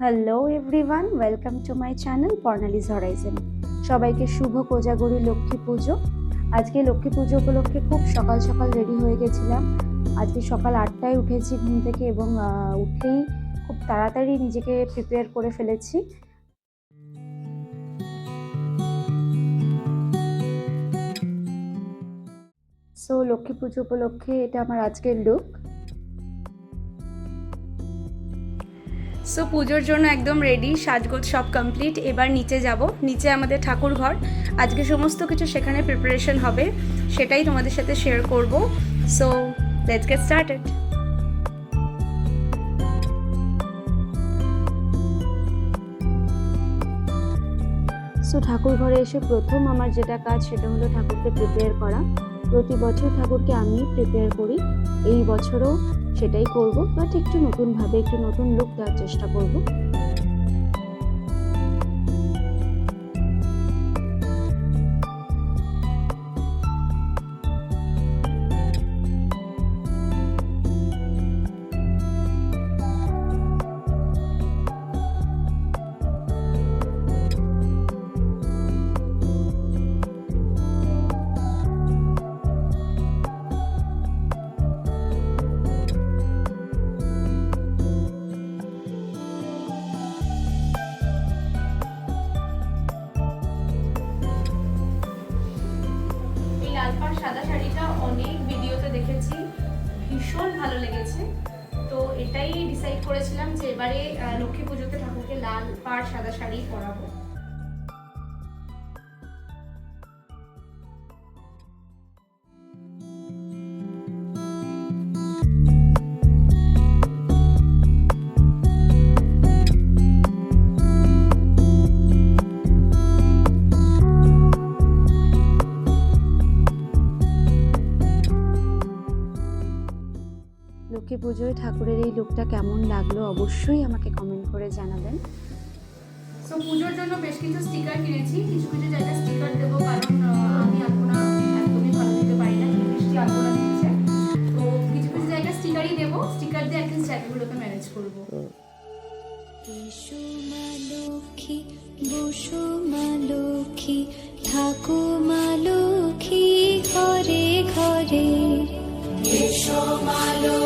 Hello everyone welcome to my channel Purnali's horizon সবাইকে শুভ কোজাগরি লক্ষ্মী পুজো। আজকে লক্ষ্মী পুজো উপলক্ষে খুব সকাল সকাল রেডি হয়ে গেছিলাম। আজকে সকাল আটটায় উঠেছি ঘুম থেকে এবং উঠেই খুব তাড়াতাড়ি নিজেকে প্রিপেয়ার করে ফেলেছি। সো লক্ষ্মী পুজো উপলক্ষে এটা আমার আজকের লুক সো পুজোর জন্য একদম রেডি সাজগোজ সব কমপ্লিট এবার নিচে যাব, নিচে আমাদের ঠাকুর ঘর। আজকে সমস্ত কিছু সেখানে প্রিপারেশন হবে, সেটাই তোমাদের সাথে শেয়ার করব। So let's get started so ঠাকুর ঘরে এসে প্রথম আমার যেটা কাজ, সেটা হলো ঠাকুরকে প্রিপেয়ার করা। প্রতি বছর ঠাকুরকে আমি প্রিপেয়ার করি। এই বছরও সেটাই করব বাট একটু নতুনভাবে, একটু নতুন লুক দেওয়ার চেষ্টা করব। লাল পাড় সাদা শাড়িটা অনেক ভিডিওতে দেখেছি, ভীষণ ভালো লেগেছে। তো এটাই ডিসাইড করেছিলাম যে এবারে লক্ষ্মী পুজোতে ঠাকুরকে লাল পাড় সাদা শাড়ি পরাবো। লক্ষ্মী পুজোয় ঠাকুরের এই লুকটা কেমন লাগল অবশ্যই আমাকে কমেন্ট করে জানাবেন। সো পুজোর জন্য বেশ কিছু স্টিকার কিনেছি। কিছু কিছু জায়গায় স্টিকার দেবো কারণ আমি আলপনা একদমই ভালো দিতে পারি না বৃষ্টি আলপনা দিচ্ছে। তো কিছু কিছু জায়গায় স্টিকারই দেবো। স্টিকার দিয়ে জায়গাগুলোকে ম্যানেজ করব। এসো মা লক্ষ্মী বসো মা লক্ষ্মী থাকো মা লক্ষ্মী ঘরে ঘরে। এসো মা লক্ষ্মী